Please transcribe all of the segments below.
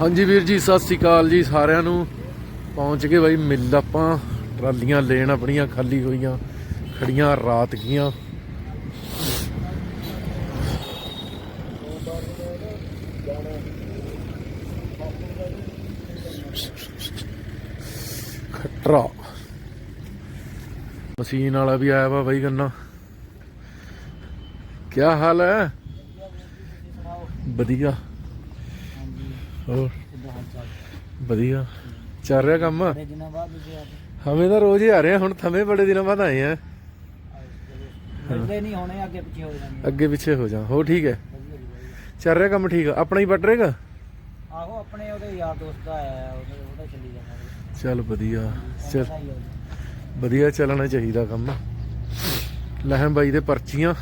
ਹਾਂਜੀ ਵੀਰ ਜੀ, ਸਤਿ ਸ੍ਰੀ ਅਕਾਲ ਜੀ ਸਾਰਿਆਂ ਨੂੰ। ਪਹੁੰਚ ਗਏ ਬਾਈ ਮਿਲ ਆਪਾਂ। ਟਰਾਲੀਆਂ ਲੈਣ ਆਪਣੀਆਂ ਖਾਲੀ ਹੋਈਆਂ, ਖੜੀਆਂ ਰਾਤ ਗੀਆਂ ਖਟਰਾ। ਮਸ਼ੀਨ ਵਾਲਾ ਵੀ ਆਇਆ ਵਾ ਬਾਈ ਗੰਨਾ। ਕੀ ਹਾਲ ਹੈ? ਵਧੀਆ। ਹੋਰ? ਵਧੀਆ। ਚੱਲ ਰਿਹਾ ਕੰਮ? ਬੜੇ ਦਿਨਾਂ ਬਾਅਦ ਤੁਸੀਂ ਆਪ ਹਮੇ ਤਾਂ ਰੋਜ਼ ਹੀ ਆ ਰਹੇ ਹੁਣ ਥਮੇ ਬੜੇ ਦਿਨਾਂ ਬਾਅਦ ਆਏ ਆ। ਮਿਲਦੇ ਨਹੀਂ ਹੋਣੇ ਅੱਗੇ ਪਿੱਛੇ ਹੋ ਜਾਣਗੇ ਅੱਗੇ ਪਿੱਛੇ ਹੋ ਜਾ ਹੋ ਠੀਕ ਹੈ। ਚੱਲ ਰਿਹਾ ਕੰਮ ਠੀਕ ਆ ਆਪਣਾ ਹੀ ਵੱਟ ਰਹੇਗਾ? ਆਹੋ ਆਪਣੇ ਉਹਦੇ ਯਾਰ ਦੋਸਤ ਦਾ ਆਇਆ ਉਹਦਾ ਉਹਦਾ ਚੱਲੀ ਵਧੀਆ ਚੱਲ। ਵਧੀਆ ਚੱਲਣਾ ਚਾਹੀਦਾ ਕੰਮ। ਲਹਿਮ ਬਾਈ ਦੇ ਪਰਚੀਆਂ।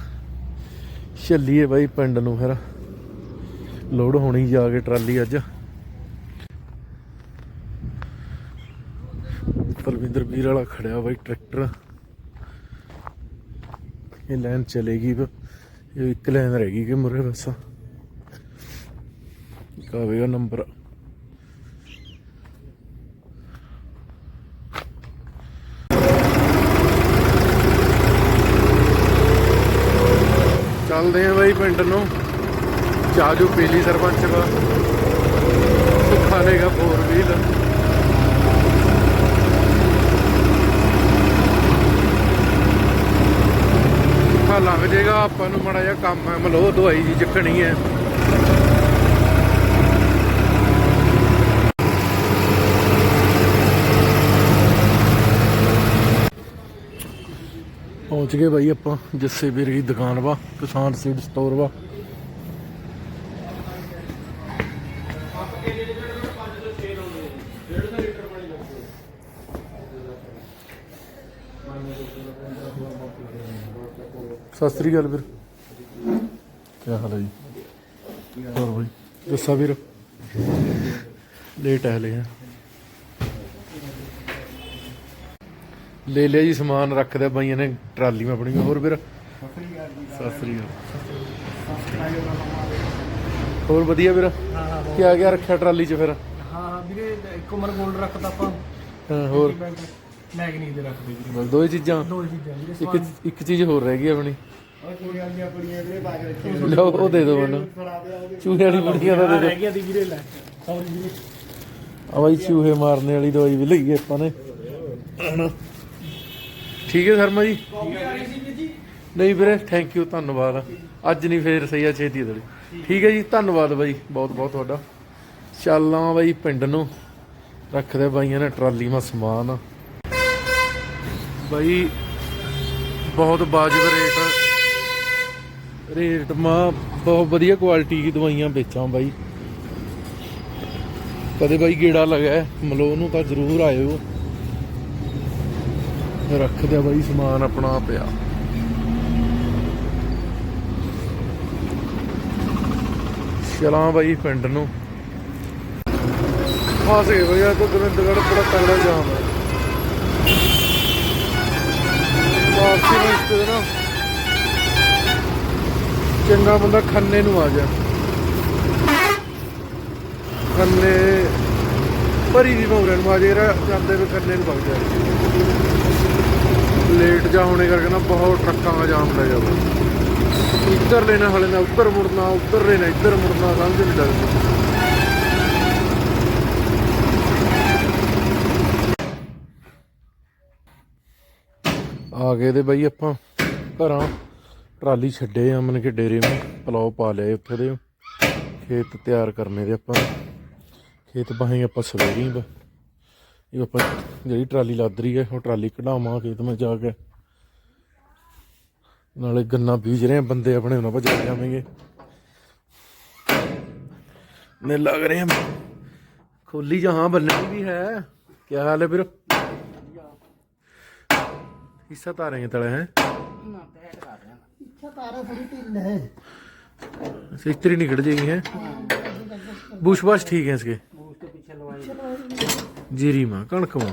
ਛੱਲੀਏ ਬਾਈ ਪਿੰਡ ਨੂੰ ਫਿਰ। ਲੋਡ ਹੋਣੀ ਜਾ ਕੇ ਟਰਾਲੀ ਅੱਜ। ਪਰਵਿੰਦਰ ਵੀਰ ਵਾਲਾ ਖੜਿਆ ਬਾਈ ਟਰੈਕਟਰ। ਇਹ ਲਾਈਨ ਚਲੇਗੀ ਇਹ ਇੱਕ ਲਾਈਨ ਰਹਿ ਗਈ ਕਿ ਮੁਰੇ ਬਸ। ਕਾਵੇਗਾ ਨੰਬਰ। ਚੱਲਦੇ ਆ ਬਾਈ ਪਿੰਡ ਨੂੰ। ਚਾਜੂ ਪੀਲੀ ਸਰਪੰਚ ਦਾ ਸੁੱਖਾ ਲੇਗਾ ਫੋਰ ਵੀਲ ਸੁੱਖਾ ਲੰਘ ਜਾਏਗਾ, ਆਪਾਂ ਨੂੰ ਮੜਾ ਜਿਹਾ ਕੰਮ ਹੈ, ਮਲੋ ਦਵਾਈ ਜੀ ਚੱਕਣੀ ਹੈ। ਪਹੁੰਚ ਗਏ ਬਾਈ ਆਪਾਂ, ਜੱਸੇ ਵੀਰ ਦੀ ਦੁਕਾਨ ਵਾ, ਕਿਸਾਨ ਸੀਡ ਸਟੋਰ ਵਾ। ਸਤਿ ਸ੍ਰੀ ਅਕਾਲ ਵੀਰ। ਕੀ ਹਾਲ ਹੈ ਜੀ? ਹੋਰ ਬਾਈ? ਜੱਸਾ ਵੀਰ। ਲੇਟ ਹੈ ਹੈ। ਲੈ ਲਿਆ ਜੀ ਸਮਾਨ ਰੱਖਦੇ ਬਾਈਆਂ ਨੇ ਟਰਾਲੀ ਮੇ ਆਪਣੀ ਹੋਰ ਵੀਰ? ਸਤਿ ਸ੍ਰੀ ਅਕਾਲ। ਹੋਰ ਵਧੀਆ ਵੀਰ? ਹਾਂ ਹਾਂ ਕੀ ਆ ਗਿਆ ਰੱਖਿਆ ਟਰਾਲੀ 'ਚ ਫਿਰ? ਹਾਂ ਹਾਂ ਵੀਰੇ ਕੋਮਨ ਗੋਲਡ ਰੱਖਤਾ ਆਪਾਂ। ਹਾਂ, ਹੋਰ? ਮੈਗਨੀਕ ਦੇ ਰੱਖਦੇ ਵੀਰੇ? ਬਸ ਦੋ ਹੀ ਚੀਜ਼ਾਂ। ਦੋ ਚੀਜ਼ਾਂ ਵੀਰੇ ਇੱਕ ਇੱਕ ਚੀਜ਼ ਹੋਰ ਰਹਿ ਗਈ ਆਪਣੀ। ਔਰ ਕੋਈ ਗੱਲ ਨਹੀਂ ਆਪਣੀਆਂ ਵੀਰੇ ਪਾ ਕੇ ਰੱਖੀਆਂ। ਲਓ ਉਹ ਦੇ ਦਿਓ ਮੈਨੂੰ। ਚੂਹੇ ਵਾਲੀ ਬੁੜੀਆਂ ਦਾ ਦੇ ਦਿਓ। ਰਹਿ ਗਿਆ ਦੀ ਵੀਰੇ ਲੈ। ਸੌਰੀ ਵੀਰੇ। ਆ ਬਾਈ ਚੂਹੇ ਮਾਰਨੇ ਵਾਲੀ ਦਵਾਈ ਵੀ ਲਈ ਆਪਾਂ ਨੇ। ਹਨਾ। ਠੀਕ ਹੈ ਸ਼ਰਮਾ ਜੀ? ਨਹੀਂ ਵੀਰੇ ਥੈਂਕ ਯੂ ਧੰਨਵਾਦ। ਅੱਜ ਨਹੀਂ ਫੇਰ ਸਹੀ ਆ ਛੇਤੀ ਅਦਲੀ ਠੀਕ ਹੈ ਜੀ ਧੰਨਵਾਦ ਬਾਈ। ਬਹੁਤ ਬਹੁਤ ਤੁਹਾਡਾ। ਚੱਲਾਂ ਬਾਈ ਪਿੰਡ ਨੂੰ। ਰੱਖਦੇ ਬਾਈਆਂ ਨੇ ਟਰਾਲੀ ਮਾ ਸਮਾਨ। ਬਾਈ, ਬਹੁਤ ਵਾਜਬ ਰੇਟ। ਰੇਟ ਮਾ, ਬਹੁਤ ਵਧੀਆ ਕੁਆਲਿਟੀ ਦੀ ਦਵਾਈਆਂ ਵੇਚਾਂ ਬਾਈ। ਕਦੇ ਬਾਈ ਗੇੜਾ ਲਗਾਇਆ ਮਲੋ ਨੂੰ ਤਾਂ ਜ਼ਰੂਰ ਆਇਓ। ਰੱਖਦੇ ਬਾਈ ਸਮਾਨ ਆਪਣਾ ਪਿਆ ਚਲਾਂ ਬਾਈ ਪਿੰਡ ਨੂੰ। ਫਸ ਗਏ ਬਈ ਆ ਤਾਂ ਗੋਬਿੰਦਗੜ੍ਹ ਬੜਾ ਤਗੜਾ ਜਾਮ ਹੈ ਵਾਪਸੀ ਨਾ ਚੰਗਾ ਬੰਦਾ ਖੰਨੇ ਨੂੰ ਆ ਜਾ। ਖੰਨੇ ਭਰੀ ਦੀ ਮੌਰਨ ਮਾਜੇਰਾ ਜਾਂਦੇ ਵੇ ਖੰਨੇ ਨੂੰ ਵਗ ਜਾ। ਲੇਟ ਜਾ ਹੋਣੇ ਕਰਕੇ ਨਾ ਬਹੁਤ ਟਰੱਕਾਂ ਦਾ ਜਾਮ ਲੱਗ ਜਾਂਦਾ। ਇੱਧਰ ਲੈਣਾ ਹਲੇ ਨਾ ਉੱਧਰ ਮੁੜਨਾ ਉੱਧਰ ਲੈਣਾ, ਇੱਧਰ ਮੁੜਨਾ, ਸਮਝ ਨਹੀਂ ਲੱਗਦੀ। ਆ ਗਏ ਦੇ ਬਾਈ ਆਪਾਂ ਘਰਾਂ ਟਰਾਲੀ ਛੱਡੇ ਆ ਮਨ ਕੇ ਡੇਰੇ ਨੂੰ ਪਲਾਉ ਪਾ ਲਿਆ ਉੱਥੇ ਦੇ। ਖੇਤ ਤਿਆਰ ਕਰਨੇ ਦੇ ਆਪਾਂ। ਖੇਤ ਬਾਹੀਂ ਆਪਾਂ ਸਵੇਰੀ ਹੀ ਇਹ ਆਪਾਂ ਜਿਹੜੀ ਟਰਾਲੀ ਲੱਦ ਰਹੀ ਹੈ, ਉਹ ਟਰਾਲੀ ਕਢਾਵਾਂ ਖੇਤ ਮੈਂ ਜਾ ਕੇ। ਨਾਲੇ ਗੰਨਾ ਬੀਜ ਰਹੇ ਆ ਬੰਦੇ ਆਪਣੇ, ਉਹਨਾਂ ਭੱਜ ਜਾਵਾਂਗੇ ਨੇ ਲੱਗ ਰਹੇ ਆ। ਖੋਲੀ ਜਹਾਂ ਬੰਨੇ ਵੀ ਹੈ। ਕੀ ਹਾਲ ਹੈ ਵੀਰ? ਹਿੱਸਾ ਤਾਰੇ हैं तले हैं ਇੱਛਾ ਤਾਰਾ ਥੋੜੀ ਢਿੱਲ ਹੈ इस्त्री निकल जाएगी है बुश बाश ठीक है इसके ਉਸ ਤੋਂ ਪਿੱਛੇ ਲਵਾਈ जीरी माँ कणक माँ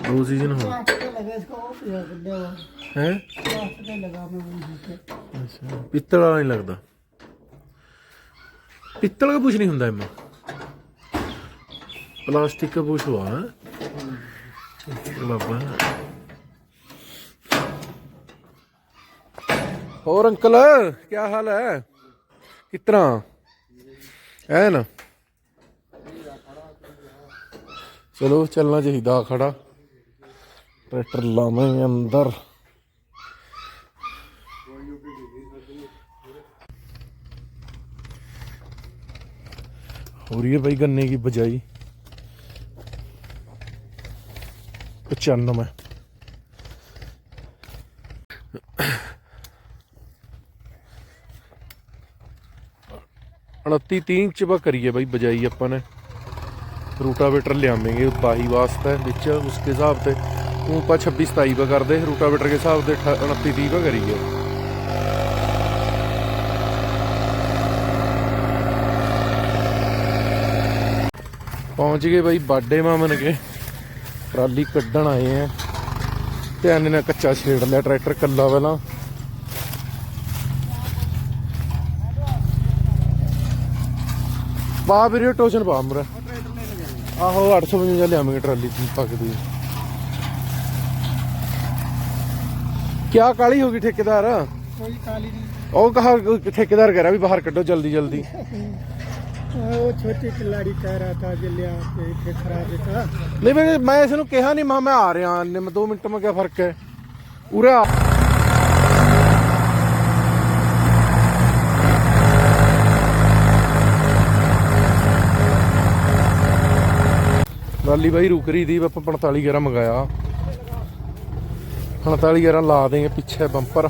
दो सीजन हो प्लास्टिक लगा इसको वो पिया कर दे है प्लास्टिक लगा मैं वो नीचे अच्छा पित्तल वाला नहीं लगता ਪਿੱਤਲ ਦਾ ਕੁਝ ਨਹੀਂ ਹੁੰਦਾ ਇਮਾ प्लास्टिक का कुछ हुआ है बाबा और अंकल, क्या हाल है? कितना? है ना? चलो, चलना चाहिए खड़ा। ट्रैक्टर लावेंगे अंदर। हो रही है भाई गन्ने की बजाई। 95 29 30 ਇੰਚ ਬਾ ਕਰੀਏ ਬਾਈ, ਬਜਾਈ ਆਪਾਂ ਨੇ। ਰੂਟਾਵੇਟਰ ਲਿਆਵਾਂਗੇ ਬਾਹੀ ਵਾਸਤੇ, ਵਿੱਚ ਉਸਕੇ ਹਿਸਾਬ ਤੇ। ਉਹ ਪਾ 26 27 ਬਾ ਕਰਦੇ, ਰੂਟਾਵੇਟਰ ਦੇ ਹਿਸਾਬ ਦੇ 29 30 ਬਾ ਕਰੀਏ। ਪਹੁੰਚ ਗਏ ਬਾਈ, ਬਾਡੇ ਮਾਮਨ ਕੇ। ਟਰਾਲੀ ਕੱਢਣ ਆਏ ਆ। ਧਿਆਨ ਨਾਲ ਕੱਚਾ ਛੇੜ ਲਿਆ ਟਰੈਕਟਰ ਕੱਲਾ ਪਹਿਲਾਂ। ਪਾ ਵੀਰੇ ਟੋਸ਼ਨ ਪਾ ਮਰਾ ਆਹੋ 855 ਲਿਆਵਾਂਗੇ ਟਰਾਲੀ ਪੱਕ ਦੀ। ਕਿਆ ਕਾਲੀ ਹੋ ਗਈ ਠੇਕੇਦਾਰ? ਕੋਈ ਕਾਲੀ ਨਹੀਂ। ਉਹ ਕਹਾ ਠੇਕੇਦਾਰ ਕਹਿ ਰਿਹਾ ਵੀ ਬਾਹਰ ਕੱਢੋ ਜਲਦੀ ਜਲਦੀ ਉਹ ਛੋਟੀ ਖਿਲਾੜੀ ਕਹਿ ਰਹਾ ਥਾ ਕਿ ਲਿਆ ਕੇ ਇੱਥੇ ਖਰਾ ਦੇਤਾ ਨਹੀਂ ਮੈਂ ਮੈਂ ਇਸ ਨੂੰ ਕਿਹਾ ਨਹੀਂ ਮੈਂ ਮੈਂ ਆ ਰਿਹਾ ਨਿੰਮ 2 ਮਿੰਟ ਮੈਂ ਕਿਆ ਫ਼ਰਕ ਹੈ। ਉਰੇ ਆ। ਰਾਲੀ ਬਾਈ ਰੁਕ ਰਹੀ ਦੀ ਆਪਾਂ 45 11 ਮੰਗਾਇਆ। 45 11 ਲਾ ਦੇਂਗੇ, ਪਿੱਛੇ ਬੰਪਰ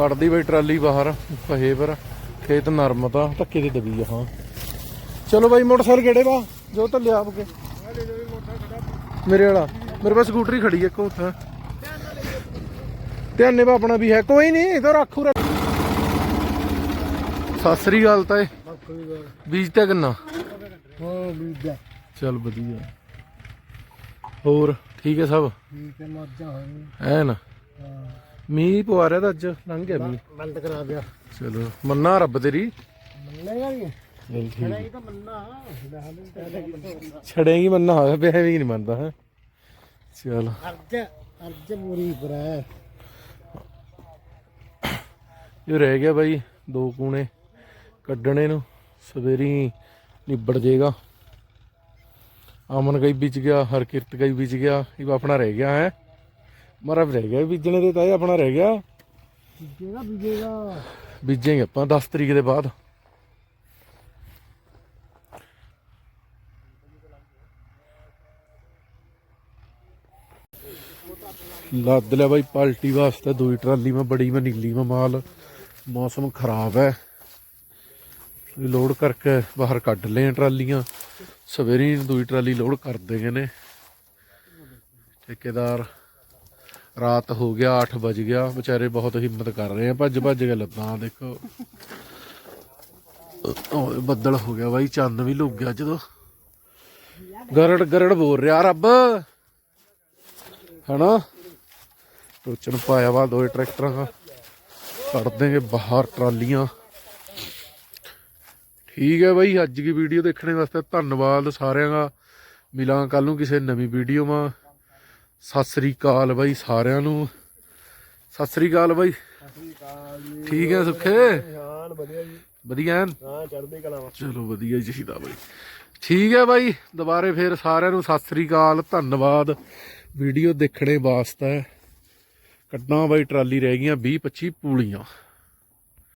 ਕੱਢਦੀ ਬਈ ਟਰਾਲੀ ਬਾਹਰ ਪਹੇ ਪਰ ਖੇਤ ਨਰਮ ਤਾਂ। ਧੱਕੇ ਦੀ ਦਬੀ ਆ ਹਾਂ। ਚਲੋ ਬਾਈ ਮੋਟਰਸਾਈਕਲ ਕਿਹੜੇ ਵਾ? ਜੋ ਤਾਂ ਲਿਆ ਕੇ ਮੇਰੇ ਵਾਲਾ ਮੇਰੇ ਪਾਸ ਸਕੂਟਰੀ ਖੜੀ ਹੈ ਇੱਕ ਉੱਥੇ। ਧਿਆਨੇ ਵਾ ਆਪਣਾ ਵੀ ਹੈ ਕੋਈ ਨਹੀਂ ਇਧਰ ਰੱਖੂ ਰੱਖ ਸਤਿ ਸ੍ਰੀ ਅਕਾਲ ਤਾਏ। ਬੀਜ ਤੇ ਕਿੰਨਾ? ਹੋ ਬੀਜਾ ਚੱਲ ਵਧੀਆ। ਹੋਰ ਠੀਕ ਹੈ ਸਭ? ਠੀਕ ਹੈ ਮਰਜਾ ਹੋਈ ਐਨ? ਹਾਂ। ਮੀਂਹ ਪਵਾ ਰਿਹਾ ਤਾਂ ਅੱਜ ਲੰਘ ਗਿਆ ਮੀਂਹ। ਬੰਦ ਕਰਾ ਦਿਆ। ਚਲੋ ਮੰਨਾ ਰੱਬ ਤੇਰੀ। ਮੰਨੇਗਾ ਵੀ। ਚੱਲ ਠੀਕ। ਇਹ ਤਾਂ ਮੰਨਾ। ਛੜੇਗੀ ਮੰਨਾ। ਹੋਇਆ ਵੀ ਨਹੀਂ ਮੰਨਦਾ ਹੈ। ਚਲ। ਅਰਜ ਅਰਜ ਪੂਰੀ ਬਰਾ ਇਹ ਰਹਿ ਗਿਆ ਬਾਈ ਦੋ ਕੂਣੇ ਕੱਢਣੇ ਨੂੰ ਸਵੇਰੀ ਨਿਬੜ ਜੇਗਾ। ਅਮਨ ਗਈ ਵਿੱਚ ਗਿਆ ਹਰਕਿਰਤ ਗਈ ਵਿੱਚ ਗਿਆ ਇਹ ਆਪਣਾ ਰਹਿ ਗਿਆ ਹੈ। ਮਰਾ ਰਹਿ ਗਿਆ ਬੀਜਣੇ ਦੇ ਤਾਂ ਇਹ ਆਪਣਾ ਰਹਿ ਗਿਆ। ਬੀਜੇਗਾ ਬੀਜੇਗਾ। ਬੀਜੇਂਗੇ ਆਪਾਂ 10 ਤਰੀਕ ਦੇ ਬਾਅਦ। ਲੱਦ ਲਿਆ ਬਾਈ ਪਾਲਟੀ ਵਾਸਤੇ ਦੂਈ ਟਰਾਲੀ ਮੈਂ ਬੜੀ ਮੈਂ ਨੀਲੀ ਮੈਂ ਮਾਲ। ਮੌਸਮ ਖਰਾਬ ਹੈ। ਲੋਡ ਕਰਕੇ ਬਾਹਰ ਕੱਢ ਲਏ ਟਰਾਲੀਆਂ। ਸਵੇਰੇ ਦੂਈ ਟਰਾਲੀ ਲੋਡ ਕਰ ਦੇਗੇ ਨੇ। ਠੇਕੇਦਾਰ ਰਾਤ ਹੋ ਗਿਆ 8 ਵਜ ਗਿਆ। ਵਿਚਾਰੇ ਬਹੁਤ ਹਿੰਮਤ ਕਰ ਰਹੇ ਆ, ਭੱਜ ਭੱਜ ਕੇ ਲੱਤਾਂ, ਦੇਖੋ। ਓਏ, ਬੱਦਲ ਹੋ ਗਿਆ ਬਾਈ, ਚੰਨ ਵੀ ਲੁੱਗ ਗਿਆ ਜਦੋਂ। ਗਰੜ ਗਰੜ ਬੋਲ ਰਿਹਾ ਰੱਬ। ਹਨਾ? ਟੋਚਨ ਪਾਇਆ ਵਾ ਦੋਏ ਟਰੈਕਟਰਾਂ ਦਾ। ਕੱਢ ਦੇਂਗੇ ਬਾਹਰ ਟਰਾਲੀਆਂ। ਠੀਕ ਹੈ ਬਾਈ, ਅੱਜ ਦੀ ਵੀਡੀਓ ਦੇਖਣ ਵਾਸਤੇ ਧੰਨਵਾਦ ਸਾਰਿਆਂ ਦਾ। ਮਿਲਾਂ ਕੱਲ ਨੂੰ ਕਿਸੇ ਨਵੀਂ ਵੀਡੀਓ ਮਾ ਸਤਿ ਸ੍ਰੀ ਅਕਾਲ ਬਾਈ ਸਾਰਿਆਂ ਨੂੰ। ਸਤਿ ਸ੍ਰੀ ਅਕਾਲ ਬਾਈ। ਠੀਕ ਹੈ ਸੁੱਖੇ? ਹਾਂ ਵਧੀਆ ਜੀ? ਹਾਂ ਚੜ੍ਹਦੀ ਕਲਾ ਵਾ। ਚਲੋ ਵਧੀਆ ਹੀ ਚਾਹੀਦਾ ਬਾਈ। ਠੀਕ ਹੈ ਬਾਈ ਦੁਬਾਰੇ ਫੇਰ ਸਾਰਿਆਂ ਨੂੰ ਸਤਿ ਸ੍ਰੀ ਅਕਾਲ ਧੰਨਵਾਦ। ਵੀਡੀਓ ਦੇਖਣੇ ਵਾਸਤੇ ਕੱਢਾਂ ਬਾਈ ਟਰਾਲੀ ਰਹਿ ਗਈਆਂ 20 25 ਪੂਲੀਆਂ।